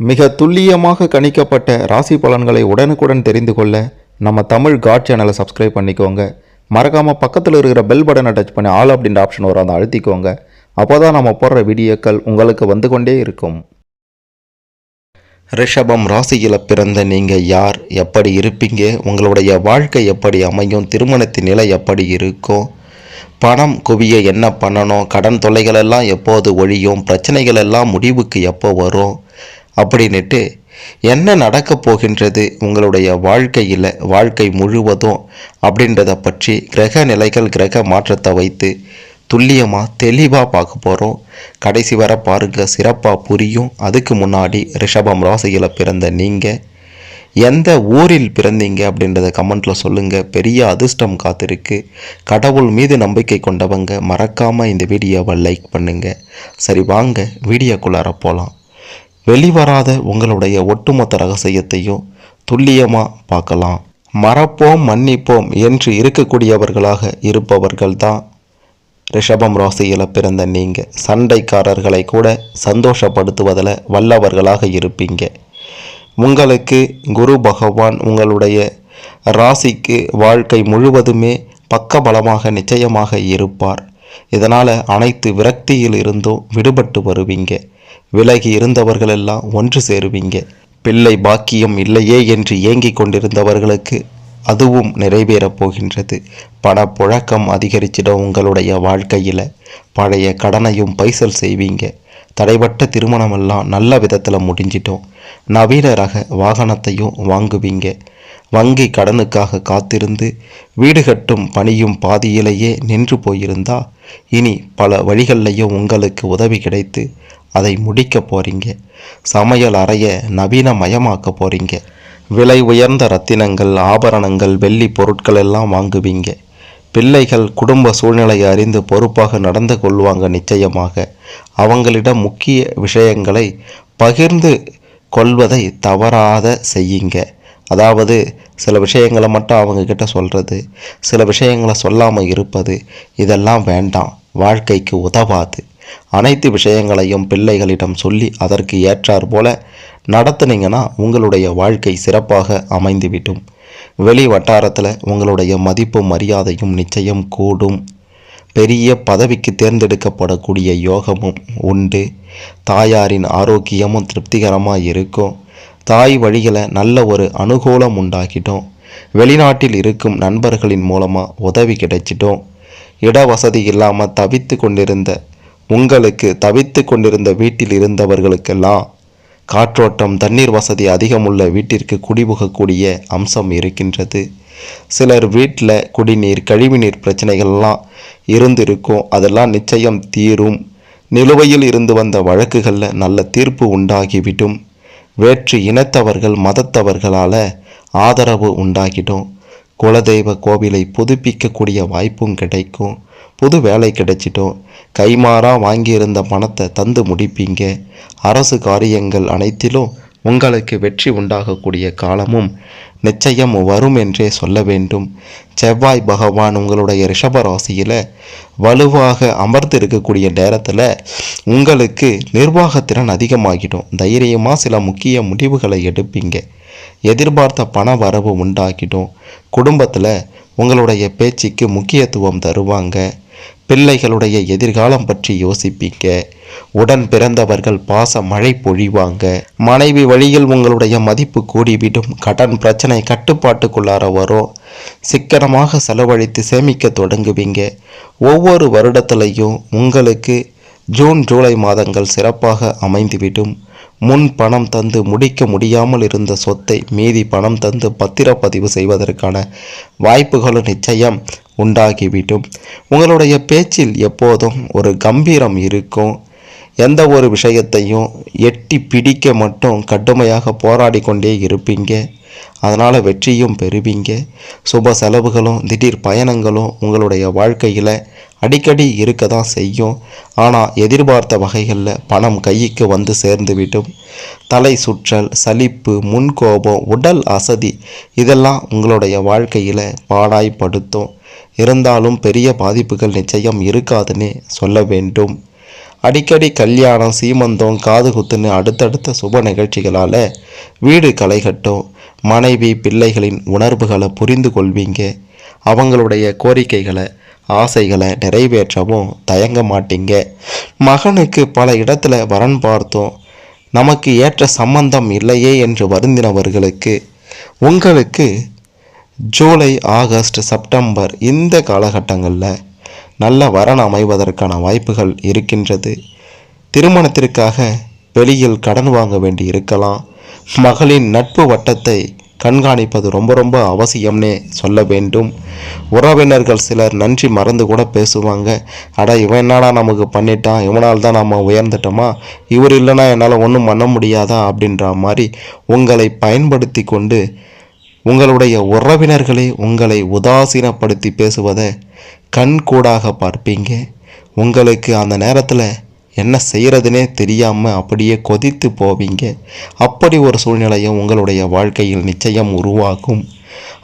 மிக துல்லியமாக கணிக்கப்பட்ட ராசி பலன்களை உடனுக்குடன் தெரிந்து கொள்ள நம்ம தமிழ் காட் சேனலை சப்ஸ்கிரைப் பண்ணிக்கோங்க. மறக்காமல் பக்கத்தில் இருக்கிற பெல் பட்டனை டச் பண்ணி ஆல் அப்படின்ற ஆப்ஷன் வரும் அதை அழுத்திக்கோங்க. அப்போ தான் நம்ம போடுற வீடியோக்கள் உங்களுக்கு வந்து கொண்டே இருக்கும். ரிஷபம் ராசியில் பிறந்த நீங்கள் யார்? எப்படி இருப்பீங்க? உங்களுடைய வாழ்க்கை எப்படி அமையும்? திருமணத்தின் நிலை எப்படி இருக்கும்? பணம் குவிய என்ன பண்ணணும்? கடன் தொல்லைகளெல்லாம் எப்போது ஒழியும்? பிரச்சனைகள் எல்லாம் முடிவுக்கு எப்போ வரும்? அப்படின்னுட்டு என்ன நடக்க போகின்றது உங்களுடைய வாழ்க்கையில் வாழ்க்கை முழுவதும்? அப்படின்றத பற்றி கிரக நிலைகள் கிரக மாற்றத்தை வைத்து துல்லியமாக தெளிவாக பார்க்க போகிறோம் கடைசி வர பாருங்க சிறப்பாக புரியும். அதுக்கு முன்னாடி ரிஷபம் ராசியில் பிறந்த நீங்கள் எந்த ஊரில் பிறந்தீங்க? அப்படின்றத கமெண்ட்டில் சொல்லுங்கள் பெரிய அதிர்ஷ்டம் காத்திருக்கு. கடவுள் மீது நம்பிக்கை கொண்டவங்க மறக்காமல் இந்த வீடியோவை லைக் பண்ணுங்கள் சரி வாங்க வீடியோக்குள்ளார போகலாம் வெளிவராத உங்களுடைய ஒட்டுமொத்த ரகசியத்தையும் துல்லியமாக பார்க்கலாம். மறப்போம் மன்னிப்போம் என்று இருக்கக்கூடியவர்களாக இருப்பவர்கள் தான் ரிஷபம் ராசியில் பிறந்த நீங்கள் சண்டைக்காரர்களை கூட சந்தோஷப்படுத்துவதில் வல்லவர்களாக இருப்பீங்க. உங்களுக்கு குரு பகவான் உங்களுடைய ராசிக்கு வாழ்க்கை முழுவதுமே பக்கபலமாக நிச்சயமாக இருப்பார். இதனால் அனைத்து விரக்தியில் இருந்தும் விடுபட்டு வருவீங்க. விலகி இருந்தவர்களெல்லாம் ஒன்று சேருவீங்க. பிள்ளை பாக்கியம் இல்லையே என்று ஏங்கிக் கொண்டிருந்தவர்களுக்கு அதுவும் நிறைவேறப் போகின்றது. பணப்புழக்கம் அதிகரிச்சிடும் உங்களுடைய வாழ்க்கையில். பழைய கடனையும் பைசல் செய்வீங்க. தடைப்பட்ட திருமணமெல்லாம் நல்ல விதத்தில் முடிஞ்சிட்டோம். நவீன ரக வாகனத்தையும் வாங்குவீங்க. வங்கி கடனுக்காக காத்திருந்து வீடு கட்டும் பணியும் பாதியிலேயே நின்று போயிருந்தா இனி பல வழிகள்லையும் உங்களுக்கு உதவி கிடைத்து அதை முடிக்க போறீங்க. சமையல் அறைய நவீனமயமாக்க போறீங்க. விலை உயர்ந்த ரத்தினங்கள் ஆபரணங்கள் வெள்ளி பொருட்கள் எல்லாம் வாங்குவீங்க. பிள்ளைகள் குடும்ப சூழ்நிலையை அறிந்து பொறுப்பாக நடந்து கொள்வாங்க நிச்சயமாக. அவங்களிடம் முக்கிய விஷயங்களை பகிர்ந்து கொள்வதை தவறாத செய்யுங்க. அதாவது சில விஷயங்களை மட்டும் அவங்க கிட்ட சொல்கிறது சில விஷயங்களை சொல்லாமல் இருப்பது இதெல்லாம் வேண்டாம். வாழ்க்கைக்கு உதவாது. அனைத்து விஷயங்களையும் பிள்ளைகளிடம் சொல்லி அதற்கு ஏற்றார் போல நடத்துனீங்கன்னா உங்களுடைய வாழ்க்கை சிறப்பாக அமைந்துவிடும். வெளி வட்டாரத்தில் உங்களுடைய மதிப்பும் மரியாதையும் நிச்சயம் கூடும். பெரிய பதவிக்கு தேர்ந்தெடுக்கப்படக்கூடிய யோகமும் உண்டு. தாயாரின் ஆரோக்கியமும் திருப்திகரமாக இருக்கும் தாய் வழியில் நல்ல ஒரு அனுகூலம் உண்டாகிட்டோம். வெளிநாட்டில் இருக்கும் நண்பர்களின் மூலமாக உதவி கிடைச்சிட்டோம். இட வசதி இல்லாமல் தவித்து கொண்டிருந்த உங்களுக்கு தவித்து கொண்டிருந்த வீட்டில் இருந்தவர்களுக்கெல்லாம் காற்றோட்டம் தண்ணீர் வசதி அதிகமுள்ள வீட்டிற்கு குடிபுகக்கூடிய அம்சம் இருக்கின்றது. சிலர் வீட்டில் குடிநீர் கழிவுநீர் பிரச்சனைகள்லாம் இருந்திருக்கும். அதெல்லாம் நிச்சயம் தீரும். நிலுவையில் இருந்து வந்த வழக்குகளில் நல்ல தீர்ப்பு உண்டாகிவிடும். வேற்று இனத்தவர்கள் மதத்தவர்களால் ஆதரவு உண்டாகிடும். குலதெய்வ கோவிலை புதுப்பிக்கக்கூடிய வாய்ப்பும் கிடைக்கும். புது வேலை கிடைச்சிட்டோம். கைமாறா வாங்கியிருந்த பணத்தை தந்து முடிப்பீங்க. அரசு காரியங்கள் அனைத்திலும் உங்களுக்கு வெற்றி உண்டாகக்கூடிய காலமும் நிச்சயம் வரும் என்றே சொல்ல வேண்டும். செவ்வாய் பகவான் உங்களுடைய ரிஷப ராசியில் வலுவாக அமர்ந்து இருக்கக்கூடிய நேரத்தில் உங்களுக்கு நிர்வாகத்திறன் அதிகமாகிடும். தைரியமாக சில முக்கிய முடிவுகளை எடுப்பீங்க. எதிர்பார்த்த பண வரவு உண்டாக்கிடும். குடும்பத்தில் உங்களுடைய பேச்சுக்கு முக்கியத்துவம் தருவாங்க. பிள்ளைகளுடைய எதிர்காலம் பற்றி யோசிப்பீங்க. உடன் பிறந்தவர்கள் பாச மழை பொழிவாங்க. மனைவி வழியில் உங்களுடைய மதிப்பு கூடிவிடும். கடன் பிரச்சனை கட்டுப்பாட்டுக்குள்ளார வரும். சிக்கனமாக செலவழித்து சேமிக்க தொடங்குவீங்க. ஒவ்வொரு வருடத்திலையும் உங்களுக்கு ஜூன் ஜூலை மாதங்கள் சிறப்பாக அமைந்துவிடும். முன் பணம் தந்து முடிக்க முடியாமல் இருந்த சொத்தை மீதி பணம் தந்து பத்திரப்பதிவு செய்வதற்கான வாய்ப்புகளும் நிச்சயம் உண்டாகிவிடும். உங்களுடைய பேச்சில் எப்போதும் ஒரு கம்பீரம் இருக்கும். எந்த ஒரு விஷயத்தையும் எட்டி பிடிக்க மட்டும் கடுமையாக போராடி கொண்டே இருப்பீங்க. அதனால் வெற்றியும் பெறுவீங்க. சுப செலவுகளும் திடீர் பயணங்களும் உங்களுடைய வாழ்க்கையில் அடிக்கடி இருக்க தான் செய்யும். ஆனால் எதிர்பார்த்த வகைகளில் பணம் கைக்கு வந்து சேர்ந்துவிடும். தலை சுற்றல் சலிப்பு முன்கோபம் உடல் அசதி இதெல்லாம் உங்களுடைய வாழ்க்கையில் பாடாய்படுத்தும் இருந்தாலும் பெரிய பாதிப்புகள் நிச்சயம் இருக்காதுன்னே சொல்ல வேண்டும். அடிக்கடி கல்யாணம் சீமந்தம் காது குத்துன்னு அடுத்தடுத்த சுப நிகழ்ச்சிகளால் வீடு களைகட்டும் மனைவி பிள்ளைகளின் உணர்வுகளை புரிந்து கொள்வீங்க. அவங்களுடைய கோரிக்கைகளை ஆசைகளை நிறைவேற்றவும் தயங்க மாட்டீங்க. மகனுக்கு பல இடத்துல வரன் பார்த்தோம். நமக்கு ஏற்ற சம்பந்தம் இல்லையே என்று வருந்தினவர்களுக்கு உங்களுக்கு ஜூலை ஆகஸ்ட் செப்டம்பர் இந்த காலகட்டங்களில் நல்ல வரன் அமைவதற்கான வாய்ப்புகள் இருக்கின்றது. திருமணத்திற்காக வெளியில் கடன் வாங்க வேண்டி இருக்கலாம். மகளின் நட்பு வட்டத்தை கண்காணிப்பது ரொம்ப ரொம்ப அவசியம்னே சொல்ல வேண்டும். உறவினர்கள் சிலர் நன்றி மறந்து கூட பேசுவாங்க. அடா இவன் என்னடா நமக்கு பண்ணிட்டான்? இவனால் தான் நம்ம உயர்ந்துட்டோமா? இவர் இல்லைனா என்னால் ஒன்றும் பண்ண முடியாதா? அப்படின்ற மாதிரி உங்களை பயன்படுத்தி கொண்டு உங்களுடைய உறவினர்களே உங்களை உதாசீனப்படுத்தி பேசுவதை கண் கூடாக பார்ப்பீங்க. உங்களுக்கு அந்த நேரத்தில் என்ன செய்கிறதுனே தெரியாமல் அப்படியே கொதித்து போவீங்க. அப்படி ஒரு சூழ்நிலையும் உங்களுடைய வாழ்க்கையில் நிச்சயம் உருவாகும்.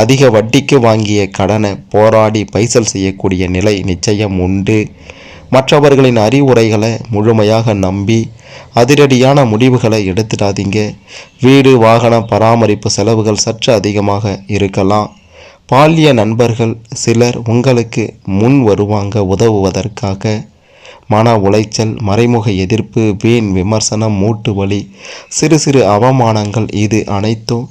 அதிக வட்டிக்கு வாங்கிய கடனை போராடி பைசல் செய்யக்கூடிய நிலை நிச்சயம் உண்டு. மற்றவர்களின் அறிவுரைகளை முழுமையாக நம்பி அதிரடியான முடிவுகளை எடுத்துடாதீங்க. வீடு வாகன பராமரிப்பு செலவுகள் சற்று அதிகமாக இருக்கலாம். பால்ய நண்பர்கள் சிலர் உங்களுக்கு முன் வருவாங்க உதவுவதற்காக. மன உளைச்சல் மறைமுக எதிர்ப்பு வீண் விமர்சனம் மூட்டு வலி சிறு சிறு அவமானங்கள் இது அனைத்தும்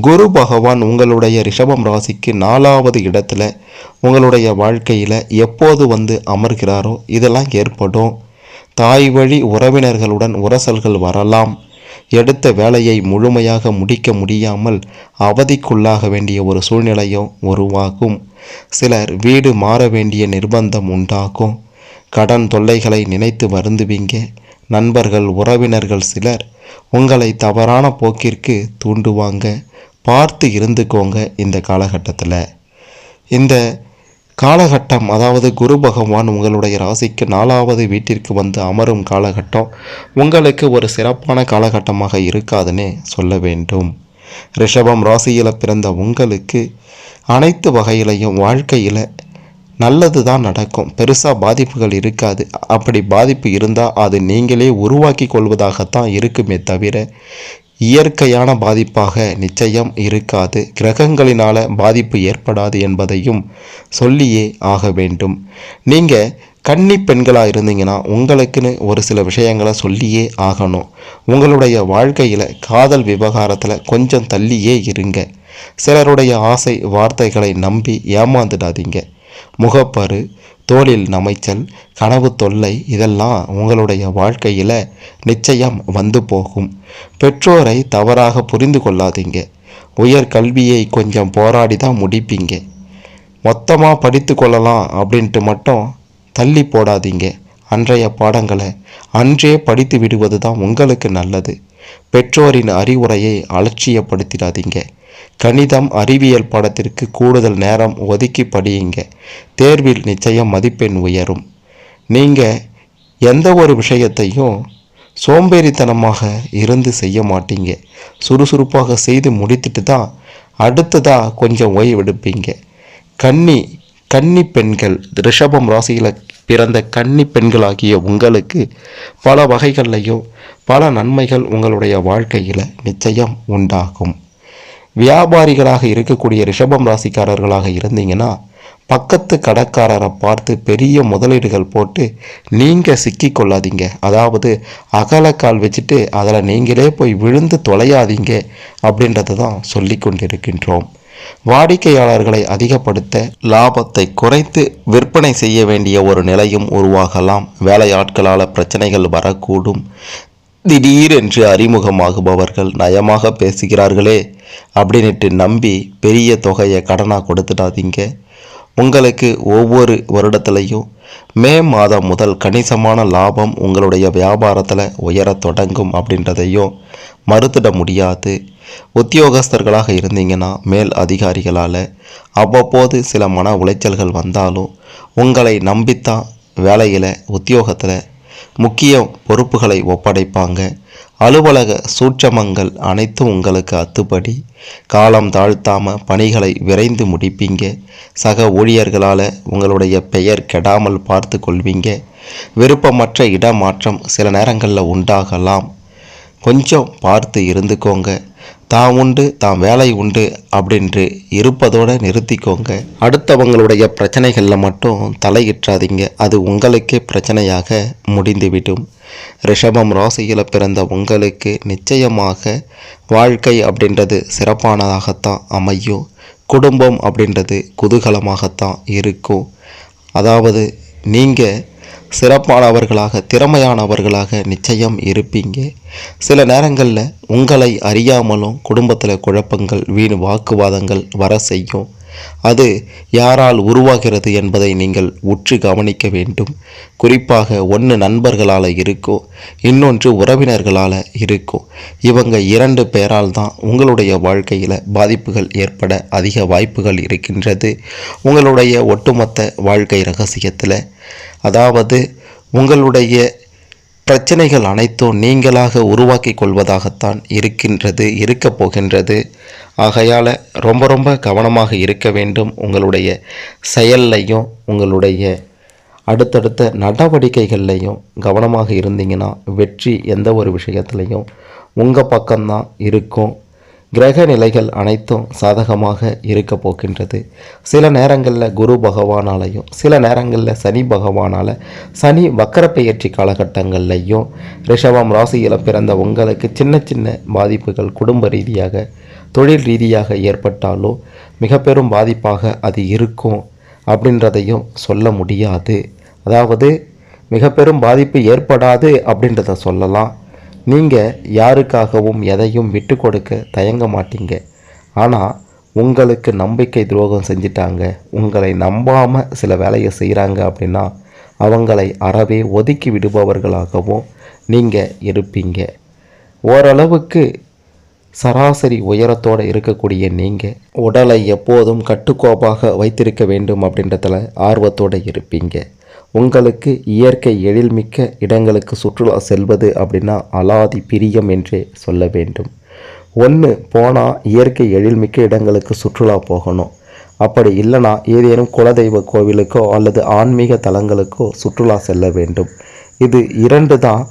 குரு பகவான் உங்களுடைய ரிஷபம் ராசிக்கு நாலாவது இடத்துல உங்களுடைய வாழ்க்கையில் எப்போது வந்து அமர்கிறாரோ இதெல்லாம் ஏற்படும். தாய் வழி உறவினர்களுடன் உரசல்கள் வரலாம். எடுத்த வேலையை முழுமையாக முடிக்க முடியாமல் அவதிக்குள்ளாக வேண்டிய ஒரு சூழ்நிலையும் உருவாகும். சிலர் வீடு மாற வேண்டிய நிர்பந்தம் உண்டாகும். கடன் தொல்லைகளை நினைத்து வருந்துவீங்க. நண்பர்கள் உறவினர்கள் சிலர் உங்களை தவறான போக்கிற்கு தூண்டுவாங்க. பார்த்து இருந்துக்கோங்க இந்த காலகட்டத்தில். இந்த காலகட்டம் அதாவது குரு பகவான் உங்களுடைய ராசிக்கு நாலாவது வீட்டிற்கு வந்து அமரும் காலகட்டம் உங்களுக்கு ஒரு சிறப்பான காலகட்டமாக இருக்காதுன்னே சொல்ல வேண்டும். ரிஷபம் ராசியில் பிறந்த உங்களுக்கு அனைத்து வகையிலையும் வாழ்க்கையில் நல்லது தான் நடக்கும். பெருசாக பாதிப்புகள் இருக்காது. அப்படி பாதிப்பு இருந்தால் அது நீங்களே உருவாக்கி கொள்வதாகத்தான் இருக்குமே தவிர இயற்கையான பாதிப்பாக நிச்சயம் இருக்காது. கிரகங்களினால் பாதிப்பு ஏற்படாது என்பதையும் சொல்லியே ஆக வேண்டும். நீங்கள் கன்னி பெண்களாக இருந்தீங்கன்னா உங்களுக்குன்னு ஒரு சில விஷயங்களை சொல்லியே ஆகணும். உங்களுடைய வாழ்க்கையில் காதல் விவகாரத்தில் கொஞ்சம் தள்ளியே இருங்க. சிலருடைய ஆசை வார்த்தைகளை நம்பி ஏமாந்துடாதீங்க. முகப்பரு தோளில் நமைச்சல் கனவு தொல்லை இதெல்லாம் உங்களுடைய வாழ்க்கையில் நிச்சயம் வந்து போகும். பெற்றோரை தவறாக புரிந்து கொள்ளாதீங்க. உயர் கல்வியை கொஞ்சம் போராடி தான் முடிப்பீங்க. மொத்தமாக படித்து கொள்ளலாம் அப்படின்ட்டு மட்டும் தள்ளி போடாதீங்க. அன்றைய பாடங்களை அன்றே படித்து விடுவது தான் உங்களுக்கு நல்லது. பெற்றோரின் அறிவுரையை அலட்சியப்படுத்திடாதீங்க. கணிதம் அறிவியல் பாடத்திற்கு கூடுதல் நேரம் ஒதுக்கி படியுங்க. தேர்வில் நிச்சயம் மதிப்பெண் உயரும். நீங்கள் எந்த ஒரு விஷயத்தையும் சோம்பேறித்தனமாக இருந்து செய்ய மாட்டீங்க. சுறுசுறுப்பாக செய்து முடித்துட்டு தான் அடுத்ததாக கொஞ்சம் ஓய்வெடுப்பீங்க. கன்னி கன்னி பெண்கள் ரிஷபம் ராசியில் பிறந்த கன்னி பெண்களாகிய உங்களுக்கு பல வகைகள்லையும் பல நன்மைகள் உங்களுடைய வாழ்க்கையில் நிச்சயம் உண்டாகும். வியாபாரிகளாக இருக்கக்கூடிய ரிஷபம் ராசிக்காரர்களாக இருந்தீங்கன்னா பக்கத்து கடைக்காரரை பார்த்து பெரிய முதலீடுகள் போட்டு நீங்கள் சிக்கி கொள்ளாதீங்க. அதாவது அகலக்கால் வச்சுட்டு அதில் நீங்களே போய் விழுந்து தொலையாதீங்க அப்படின்றத தான் சொல்லி கொண்டிருக்கின்றோம். வாடிக்கையாளர்களை அதிகப்படுத்த லாபத்தை குறைத்து விற்பனை செய்ய வேண்டிய ஒரு நிலையும் உருவாகலாம். வேலையாட்களால் பிரச்சனைகள் வரக்கூடும். திடீரென்று அறிமுகமாகுபவர்கள் நயமாக பேசுகிறார்களே அப்படின்ட்டு நம்பி பெரிய தொகையை கடனாக கொடுத்துடாதீங்க. உங்களுக்கு ஒவ்வொரு வருடத்துலையும் மே மாதம் முதல் கணிசமான லாபம் உங்களுடைய வியாபாரத்தில் உயரத் தொடங்கும் அப்படின்றதையும் மறுத்திட முடியாது. உத்தியோகஸ்தர்களாக இருந்தீங்கன்னா மேல் அதிகாரிகளால் அவ்வப்போது சில மன உளைச்சல்கள் வந்தாலும் உங்களை நம்பித்தான் வேலையில் உத்தியோகத்தில் முக்கிய பொறுப்புகளை ஒப்படைப்பாங்க. அலுவலக சூட்சமங்கள் அனைத்தும் உங்களுக்கு அத்துப்படி. காலம் தாழ்த்தாம பணிகளை விரைந்து முடிப்பீங்க. சக ஊழியர்களால் உங்களுடைய பெயர் கெடாமல் பார்த்து கொள்வீங்க. விருப்பமற்ற இடமாற்றம் சில நேரங்களில் உண்டாகலாம். கொஞ்சம் பார்த்து இருந்துக்கோங்க. தான் உண்டு தான் வேலை உண்டு அப்படின்று இருப்பதோடு நிறுத்திக்கோங்க. அடுத்தவங்களுடைய பிரச்சனைகளில் மட்டும் தலையிட்டாதீங்க. அது உங்களுக்கே பிரச்சனையாக முடிந்துவிடும். ரிஷபம் ராசியில் பிறந்த உங்களுக்கு நிச்சயமாக வாழ்க்கை அப்படின்றது சிறப்பானதாகத்தான் அமையும். குடும்பம் அப்படின்றது குதூகலமாகத்தான் இருக்கும். அதாவது நீங்கள் சிறப்பானவர்களாக திறமையானவர்களாக நிச்சயம் இருப்பீங்க. சில நேரங்களில் உங்களை அறியாமலும் குடும்பத்தில் குழப்பங்கள் வீண் வாக்குவாதங்கள் வர செய்யும். அது யாரால் உருவாகிறது என்பதை நீங்கள் உற்று கவனிக்க வேண்டும். குறிப்பாக ஒன்று நண்பர்களால் இருக்கும் இன்னொன்று உறவினர்களால் இருக்கும் இவங்க இரண்டு பேரால் தான் உங்களுடைய வாழ்க்கையில் பாதிப்புகள் ஏற்பட அதிக வாய்ப்புகள் இருக்கின்றது. உங்களுடைய ஒட்டுமொத்த வாழ்க்கை ரகசியத்தில் அதாவது உங்களுடைய பிரச்சனைகள் அனைத்தும் நீங்களாக உருவாக்கி கொள்வதாகத்தான் இருக்கின்றது இருக்கப் போகின்றது. ஆகையால் ரொம்ப ரொம்ப கவனமாக இருக்க வேண்டும் உங்களுடைய செயல்லையும் உங்களுடைய அடுத்தடுத்த நடவடிக்கைகள்லையும் கவனமாக இருந்தீங்கன்னா வெற்றி எந்த ஒரு விஷயத்துலையும் உங்கள் பக்கம்தான் இருக்கும். கிரக நிலைகள் அனைத்தும் சாதகமாக இருக்க போகின்றது. சில நேரங்களில் குரு பகவானாலையும் சில நேரங்களில் சனி பகவானால் சனி வக்கரப்பெயர்ச்சி காலகட்டங்கள்லையும் ரிஷபம் ராசியில் பிறந்த உங்களுக்கு சின்ன சின்ன பாதிப்புகள் குடும்ப ரீதியாக தொழில் ரீதியாக ஏற்பட்டாலும் மிக பெரும் பாதிப்பாக அது இருக்கும் அப்படின்றதையும் சொல்ல முடியாது. அதாவது மிக பெரும் பாதிப்பு ஏற்படாது அப்படின்றத சொல்லலாம். நீங்கள் யாருக்காகவும் எதையும் விட்டு கொடுக்க தயங்க மாட்டீங்க. ஆனால் உங்களுக்கு நம்பிக்கை துரோகம் செஞ்சிட்டாங்க. உங்களை நம்பாமல் சில வேலையை செய்கிறாங்க அப்படின்னா அவங்களை அறவே ஒதுக்கி விடுபவர்களாகவும் நீங்கள் இருப்பீங்க. ஓரளவுக்கு சராசரி உயரத்தோடு இருக்கக்கூடிய நீங்கள் உடலை எப்போதும் கட்டுக்கோப்பாக வைத்திருக்க வேண்டும் அப்படின்றதில் ஆர்வத்தோடு இருப்பீங்க. உங்களுக்கு இயற்கை எழில்மிக்க இடங்களுக்கு சுற்றுலா செல்வது அப்படின்னா அலாதி பிரியம் என்றே சொல்ல வேண்டும். ஒன்று போனால் இயற்கை எழில்மிக்க இடங்களுக்கு சுற்றுலா போகணும். அப்படி இல்லைனா ஏதேனும் குலதெய்வ கோவிலுக்கோ அல்லது ஆன்மீக தலங்களுக்கோ சுற்றுலா செல்ல வேண்டும். இது இரண்டு தான்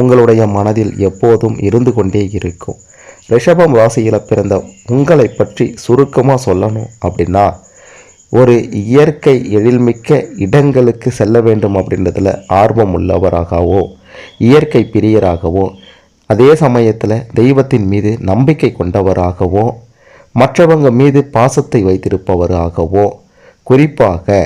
உங்களுடைய மனதில் எப்போதும் இருந்து கொண்டே இருக்கும். ரிஷபம் ராசியில் பிறந்த உங்களை பற்றி சுருக்கமாக சொல்லணும் அப்படின்னா ஒரு இயற்கை எழில்மிக்க இடங்களுக்கு செல்ல வேண்டும் அப்படின்றதில் ஆர்வம் உள்ளவராகவோ இயற்கை பிரியராகவோ அதே சமயத்தில் தெய்வத்தின் மீது நம்பிக்கை கொண்டவராகவோ மற்றவங்க மீது பாசத்தை வைத்திருப்பவராகவோ குறிப்பாக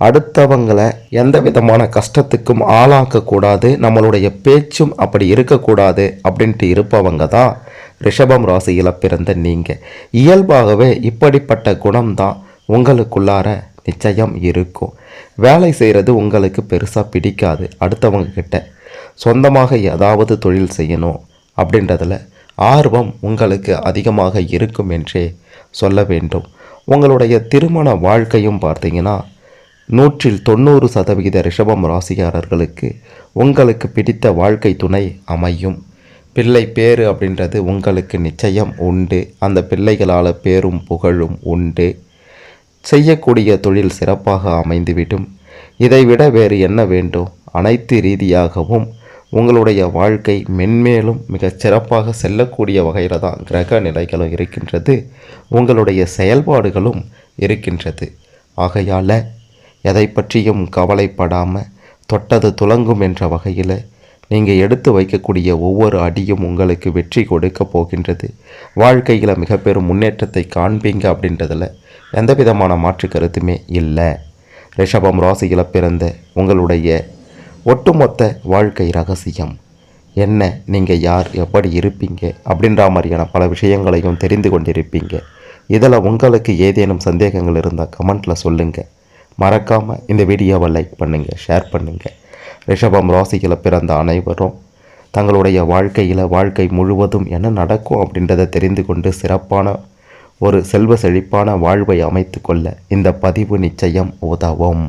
அடுத்தவங்களை எந்த விதமான கஷ்டத்துக்கும் ஆளாக்கக்கூடாது நம்மளுடைய பேச்சும் அப்படி இருக்கக்கூடாது அப்படின்ட்டு இருப்பவங்க தான் ரிஷபம் ராசியில் பிறந்த நீங்கள் இயல்பாகவே இப்படிப்பட்ட குணம்தான் உங்களுக்குள்ளார நிச்சயம் இருக்கும். வேலை செய்கிறது உங்களுக்கு பெருசாக பிடிக்காது அடுத்தவங்க கிட்ட சொந்தமாக ஏதாவது தொழில் செய்யணும் அப்படின்றதில் ஆர்வம் உங்களுக்கு அதிகமாக இருக்கும் என்றே சொல்ல வேண்டும். உங்களுடைய திருமண வாழ்க்கையும் பார்த்தீங்கன்னா நூற்றில் தொண்ணூறு சதவிகித ரிஷபம் ராசிக்காரர்களுக்கு உங்களுக்கு பிடித்த வாழ்க்கை துணை அமையும். பிள்ளை பேர் அப்படின்றது உங்களுக்கு நிச்சயம் உண்டு. அந்த பிள்ளைகளால் பேரும் புகழும் உண்டு. செய்யக்கூடிய தொழில் சிறப்பாக அமைந்துவிடும். இதைவிட வேறு என்ன வேண்டும்? அனைத்து ரீதியாகவும் உங்களுடைய வாழ்க்கை மென்மேலும் மிகச் சிறப்பாக செல்லக்கூடிய வகையில் தான் கிரக நிலைகளும் இருக்கின்றது. உங்களுடைய செயல்பாடுகளும் இருக்கின்றது. ஆகையால் எதை பற்றியும் கவலைப்படாமல் தொட்டது துலங்கும் என்ற வகையில் நீங்கள் எடுத்து வைக்கக்கூடிய ஒவ்வொரு அடியும் உங்களுக்கு வெற்றி கொடுக்க போகின்றது. வாழ்க்கையில் மிக பெரும் முன்னேற்றத்தை காண்பீங்க அப்படின்றதில் எந்த விதமான மாற்று கருத்துமே இல்லை. ரிஷபம் ராசியில் பிறந்த உங்களுடைய ஒட்டுமொத்த வாழ்க்கை ரகசியம் என்ன? நீங்கள் யார்? எப்படி இருப்பீங்க? அப்படின்ற மாதிரியான பல விஷயங்களையும் தெரிந்து கொண்டிருப்பீங்க. இதில் உங்களுக்கு ஏதேனும் சந்தேகங்கள் இருந்தால் கமெண்ட்டில் சொல்லுங்கள் மறக்காமல் இந்த வீடியோவை லைக் பண்ணுங்கள் ஷேர் பண்ணுங்கள் ரிஷபம் ராசியில் பிறந்த அனைவரும் தங்களுடைய வாழ்க்கையில் வாழ்க்கை முழுவதும் என்ன நடக்கும் அப்படின்றத தெரிந்து கொண்டு சிறப்பான ஒரு செல்வ செழிப்பான வாழ்வை அமைத்து கொள்ள இந்த பதிவு நிச்சயம் உதவும்.